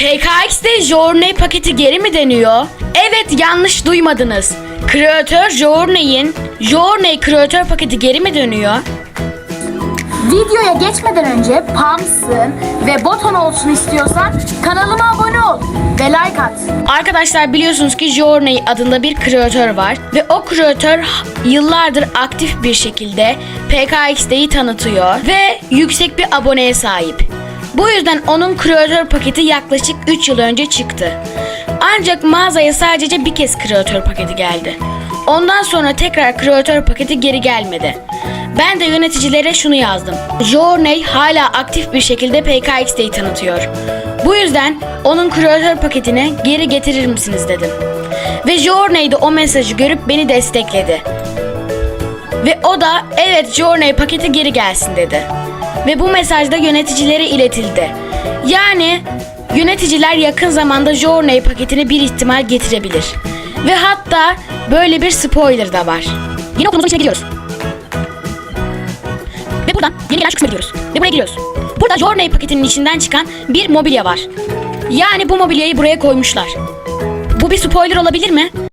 PKX'de Journey paketi geri mi deniyor? Evet yanlış duymadınız. Kreatör Journey'in Journey kreatör paketi geri mi dönüyor? Videoya geçmeden önce Pams'ın ve Boton olsun istiyorsan kanalıma abone ol ve like at. Arkadaşlar biliyorsunuz ki Journey adında bir kreatör var ve o kreatör yıllardır aktif bir şekilde PKXD'yi tanıtıyor ve yüksek bir aboneye sahip. Bu yüzden onun kreatör paketi yaklaşık 3 yıl önce çıktı. Ancak mağazaya sadece bir kez kreatör paketi geldi. Ondan sonra tekrar kreatör paketi geri gelmedi. Ben de yöneticilere şunu yazdım. Journey hala aktif bir şekilde PKXD'yi tanıtıyor. Bu yüzden onun kreatör paketini geri getirir misiniz dedim. Ve Journey de o mesajı görüp beni destekledi. Ve o da evet Journey paketi geri gelsin dedi. Ve bu mesaj da yöneticilere iletildi. Yani yöneticiler yakın zamanda Journey paketini bir ihtimal getirebilir. Ve hatta böyle bir spoiler da var. Yeni okulumuzun içine gidiyoruz. Ve buradan yeni gelen şu kısma gidiyoruz. Ve buraya giriyoruz. Burada Journey paketinin içinden çıkan bir mobilya var. Yani bu mobilyayı buraya koymuşlar. Bu bir spoiler olabilir mi?